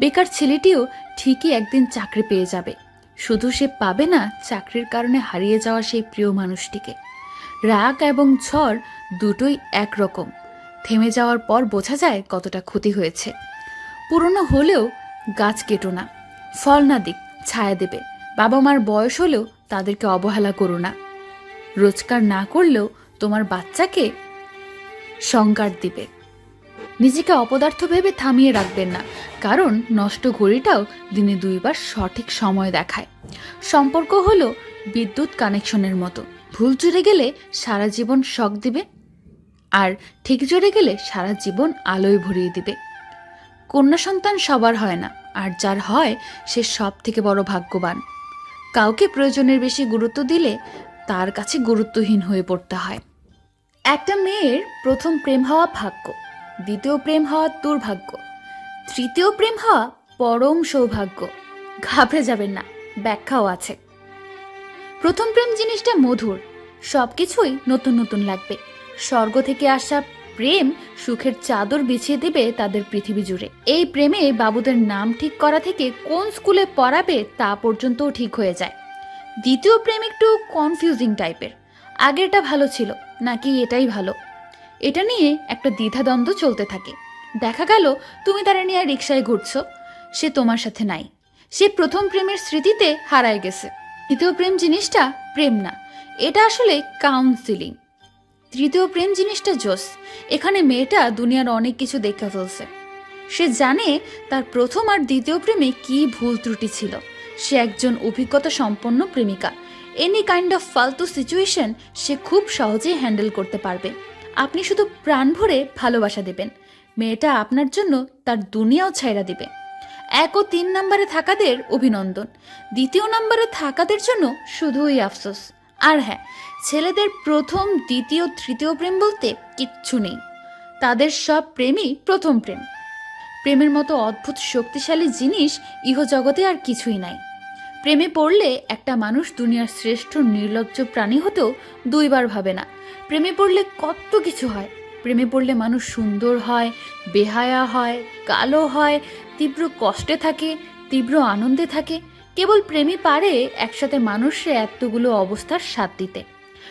বেকার ছেলেটিও ঠিকই একদিন চাকরি পেয়ে যাবে। শুধু সে পাবে না চাকরির কারণে হারিয়ে যাওয়া সেই প্রিয় মানুষটিকে। রাগ এবং ঝড় দুটোই একরকম। থেমে যাওয়ার পর বোঝা যায় কতটা ক্ষতি হয়েছে। পুরনো হলেও গাছ কেটো না। ফল না দিক, ছায়া দেবে। বাবা মার বয়স হলেও তাদেরকে অবহেলা করো না। রোজগার না করলেও তোমার বাচ্চাকে সংকার দিবে। নিজেকে অপদার্থ ভেবে থামিয়ে রাখবেন না, কারণ নষ্ট ঘড়িটাও দিনে দুইবার সঠিক সময় দেখায়। সম্পর্ক হলো বিদ্যুৎ কানেকশনের মতো। ভুল জুড়ে গেলে সারা জীবন শক দিবে, আর ঠিক জুড়ে গেলে সারা জীবন আলোয় ভরিয়ে দিবে। কন্যা সন্তান সবার হয় না, আর যার হয় সে সব থেকে বড় ভাগ্যবান। কাউকে প্রয়োজনের বেশি গুরুত্ব দিলে তার কাছে গুরুত্বহীন হয়ে পড়তে হয়। একটা মেয়ের প্রথম প্রেম হওয়া ভাগ্য। দ্বিতীয় প্রেম হওয়া দুর্ভাগ্য। তৃতীয় প্রেম হওয়া পরম সৌভাগ্য। ঘাবড়ে যাবেন না, ব্যাখ্যাও আছে। প্রথম প্রেম জিনিসটা মধুর সব কিছুই নতুন নতুন লাগবে। স্বর্গ থেকে আসা প্রেম সুখের চাদর বিছিয়ে দেবে তাদের পৃথিবী জুড়ে। এই প্রেমে বাবুদের নাম ঠিক করা থেকে কোন স্কুলে পড়াবে তা পর্যন্তও ঠিক হয়ে যায়। দ্বিতীয় প্রেম একটু কনফিউজিং টাইপের আগেরটা ভালো ছিল, নাকি এটাই ভালো? এটা নিয়ে একটা দ্বিধাদ্বন্দ্ব চলতে থাকে। দেখা গেল, তুমি তারা নিয়ে রিক্সায় ঘুরছো। সে তোমার সাথে নাই। সে প্রথম প্রেমের স্মৃতিতে হারায় গেছে। দ্বিতীয় প্রেম জিনিসটা প্রেম না। এটা আসলে কাউন্সিলিং তৃতীয় প্রেম জিনিসটা জোস। এখানে মেয়েটা দুনিয়ার অনেক কিছু দেখে ফেলছে। সে জানে তার প্রথম আর দ্বিতীয় প্রেমে কি ভুল ত্রুটি ছিল। সে একজন অভিজ্ঞতা সম্পন্ন প্রেমিকা। এনি কাইন্ড অফ ফালতু সিচুয়েশন সে খুব সহজেই হ্যান্ডেল করতে পারবে। আপনি শুধু প্রাণ ভরে ভালোবাসা দেবেন। মেয়েটা আপনার জন্য তার দুনিয়াও ছাইরা দেবে। এক ও তিন নম্বরে থাকাদের অভিনন্দন। দ্বিতীয় নম্বরে থাকাদের জন্য শুধুই আফসোস। আর হ্যাঁ ছেলেদের প্রথম, দ্বিতীয়, তৃতীয় প্রেম বলতে কিচ্ছু নেই। তাদের সব প্রেমই প্রথম প্রেম। প্রেমের মতো অদ্ভুত শক্তিশালী জিনিস ইহজগতে আর কিছুই নাই। প্রেমে পড়লে একটা মানুষ দুনিয়ার শ্রেষ্ঠ নির্লজ্জ প্রাণী হতেও দুইবার ভাবে না। প্রেমে পড়লে কত কিছু হয়। প্রেমে পড়লে মানুষ সুন্দর হয়, বেহায়া হয়, কালো হয়, তীব্র কষ্টে থাকে, তীব্র আনন্দে থাকে। কেবল প্রেমে পারে একসাথে মানুষে এতগুলো অবস্থার সাথ দিতে।